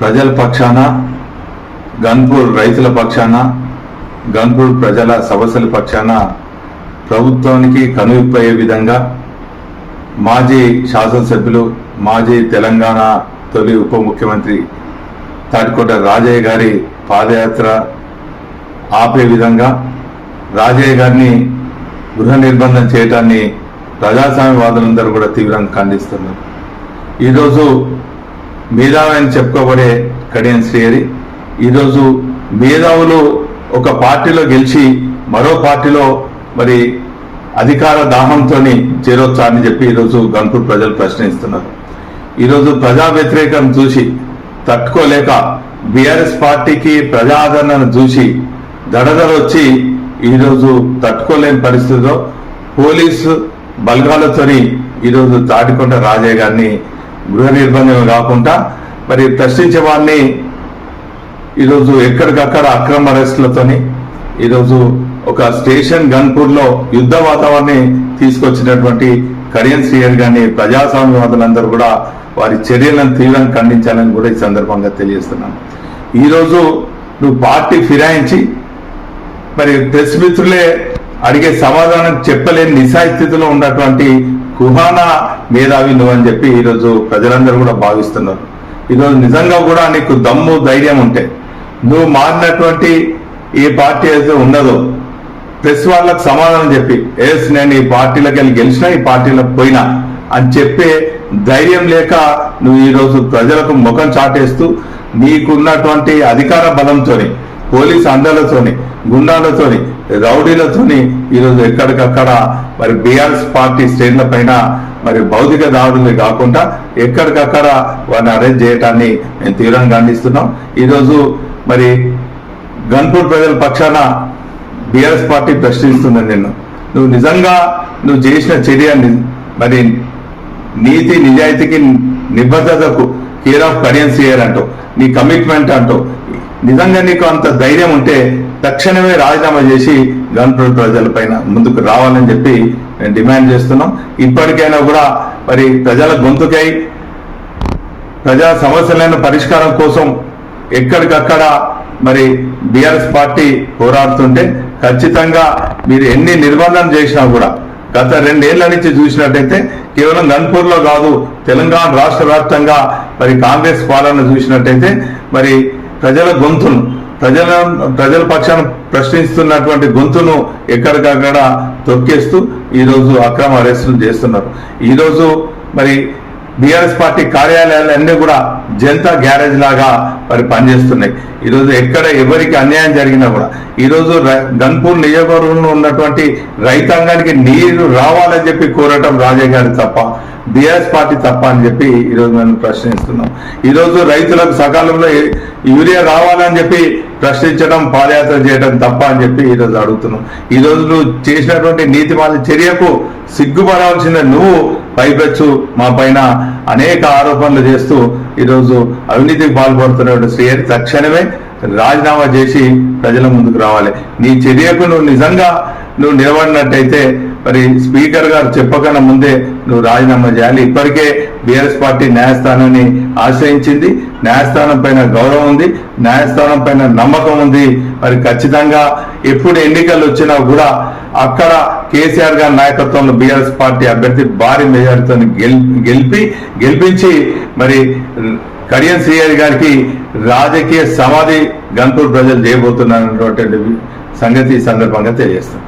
ప్రజల పక్షాన గన్పూర్ రైతుల పక్షాన గన్పూర్ ప్రజల సమస్యల పక్షాన ప్రభుత్వానికి కనువిప్పయ్యే విధంగా మాజీ శాసనసభ్యులు మాజీ తెలంగాణ తొలి ఉప ముఖ్యమంత్రి తాటికోట రాజయ్య గారి పాదయాత్ర ఆపే విధంగా రాజయ్య గారిని గృహ నిర్బంధం చేయటాన్ని ప్రజాస్వామ్యవాదులందరూ కూడా తీవ్రంగా ఖండిస్తున్నారు. ఈరోజు మేధావి అని చెప్పుకోబడే కడియం శ్రీహరి ఈరోజు మేధావులు ఒక పార్టీలో గెలిచి మరో పార్టీలో మరి అధికార దాహంతో చేరొచ్చా అని చెప్పి ఈరోజు గన్పూర్ ప్రజలు ప్రశ్నిస్తున్నారు. ఈరోజు ప్రజా వ్యతిరేకం చూసి తట్టుకోలేక బీఆర్ఎస్ పార్టీకి ప్రజాదరణను చూసి దడదడ వచ్చి ఈరోజు తట్టుకోలేని పరిస్థితిలో పోలీసు బలగాలతోని ఈరోజు తాటికొండ రాజయ్య గారిని గృహ నిర్బంధం కాకుండా మరి ప్రశ్నించే వారిని ఈరోజు ఎక్కడికక్కడ అక్రమ అరెస్టులతోని ఈరోజు ఒక స్టేషన్ గన్పూర్లో యుద్ధ వాతావరణాన్ని తీసుకొచ్చినటువంటి కరియన్ శ్రీయర్ గారిని ప్రజాస్వామ్యవాదులందరూ కూడా వారి చర్యలను తీవ్రంగా ఖండించాలని కూడా ఈ సందర్భంగా తెలియజేస్తున్నాను. ఈరోజు నువ్వు పార్టీ ఫిరాయించి మరి ప్రెస్ మిత్రులే అడిగే సమాధానం చెప్పలేని నిశాస్థితిలో ఉన్నటువంటి కుహానా మేధావి నువ్వు అని చెప్పి ఈరోజు ప్రజలందరూ కూడా భావిస్తున్నారు. ఈరోజు నిజంగా కూడా నీకు దమ్ము ధైర్యం ఉంటే. నువ్వు మారినటువంటి ఏ పార్టీ అయితే ఉన్నదో ప్రెస్ వాళ్ళకు సమాధానం చెప్పి ఎస్ నేను ఈ పార్టీలోకి వెళ్ళి గెలిచినా ఈ పార్టీలోకి పోయినా అని చెప్పే ధైర్యం లేక నువ్వు ఈరోజు ప్రజలకు ముఖం చాటేస్తూ నీకున్నటువంటి అధికార బలంతోని పోలీస్ అందాలతోని గుండాలతోని రౌడీలతోని ఈరోజు ఎక్కడికక్కడ మరి బీఆర్ఎస్ పార్టీ శ్రేణుల పైన మరి భౌతిక దాడులు కాకుండా ఎక్కడికక్కడ వారిని అరెస్ట్ చేయటాన్ని మేము తీవ్రంగా ఖండిస్తున్నాం. ఈరోజు మరి గన్పూర్ ప్రజల పక్షాన బీఆర్ఎస్ పార్టీ ప్రశ్నిస్తుంది నిన్ను. నువ్వు నిజంగా నువ్వు చేసిన చర్య మరి నీతి నిజాయితీకి నిబద్ధతకు కేర్ ఆఫ్ కరెన్సీ అంటూ నీ కమిట్మెంట్ అంటూ నిజంగా నీకు అంత ధైర్యం ఉంటే తక్షణమే రాజీనామా చేసి గన్పూర్ ప్రజలపైన ముందుకు రావాలని చెప్పి నేను డిమాండ్ చేస్తున్నాం. ఇప్పటికైనా కూడా మరి ప్రజల గొంతుకై ప్రజా సమస్యలైన పరిష్కారం కోసం ఎక్కడికక్కడ మరి బీఆర్ఎస్ పార్టీ పోరాడుతుంటే ఖచ్చితంగా మీరు ఎన్ని నిర్బంధం చేసినా కూడా గత రెండేళ్ళ నుంచి చూసినట్టయితే కేవలం గన్పూర్లో కాదు తెలంగాణ రాష్ట్ర వ్యాప్తంగా మరి కాంగ్రెస్ పాలన చూసినట్టయితే మరి ప్రజల గొంతును ప్రజల ప్రజల పక్షాన ప్రశ్నిస్తున్నటువంటి గొంతును ఎక్కడికక్కడ తొక్కేస్తూ ఈరోజు అక్రమ అరెస్టులు చేస్తున్నారు. ఈరోజు మరి బీఆర్ఎస్ పార్టీ కార్యాలయాలు అన్నీ కూడా జనతా గ్యారేజ్ లాగా మరి పనిచేస్తున్నాయి. ఈరోజు ఎక్కడ ఎవరికి అన్యాయం జరిగినా కూడా ఈరోజు గన్పూర్ నియోజకవర్గంలో ఉన్నటువంటి రైతాంగానికి నీరు రావాలని చెప్పి కోరటం రాజే గారి తప్ప బీఆర్ఎస్ పార్టీ తప్ప అని చెప్పి ఈరోజు మేము ప్రశ్నిస్తున్నాం. ఈరోజు రైతులకు సకాలంలో యూరియా రావాలని చెప్పి ప్రశ్నించడం పాదయాత్ర చేయడం తప్ప అని చెప్పి ఈరోజు అడుగుతున్నాం. ఈరోజు నువ్వు చేసినటువంటి నీతిమాల చర్యకు సిగ్గుపడాల్సిన నువ్వు పైపెచ్చు. మా పైన అనేక ఆరోపణలు చేస్తూ ఈరోజు అవినీతికి పాల్పడుతున్నటువంటి శ్రీహరి తక్షణమే రాజీనామా చేసి ప్రజల ముందుకు రావాలి. నీ చర్యకు నువ్వు నిజంగా నువ్వు నిలబడినట్టయితే మరి స్పీకర్ గారు చెప్పకుండా ముందే నువ్వు రాజీనామా చేయాలి. ఇప్పటికే బీఆర్ఎస్ పార్టీ న్యాయస్థానాన్ని ఆశ్రయించింది. న్యాయస్థానం పైన గౌరవం ఉంది. న్యాయస్థానం పైన నమ్మకం ఉంది. మరి ఖచ్చితంగా ఎప్పుడు ఎన్నికలు వచ్చినా కూడా అక్కడ కేసీఆర్ గారి నాయకత్వంలో బీఆర్ఎస్ పార్టీ అభ్యర్థి భారీ మెజారిటీతో గెలిపి గెలిపించి మరి కడియం శ్రీహరి గారికి రాజకీయ సమాధి గన్పూర్ ప్రజలు చేయబోతున్నారు సంగతి ఈ సందర్భంగా తెలియజేస్తాం.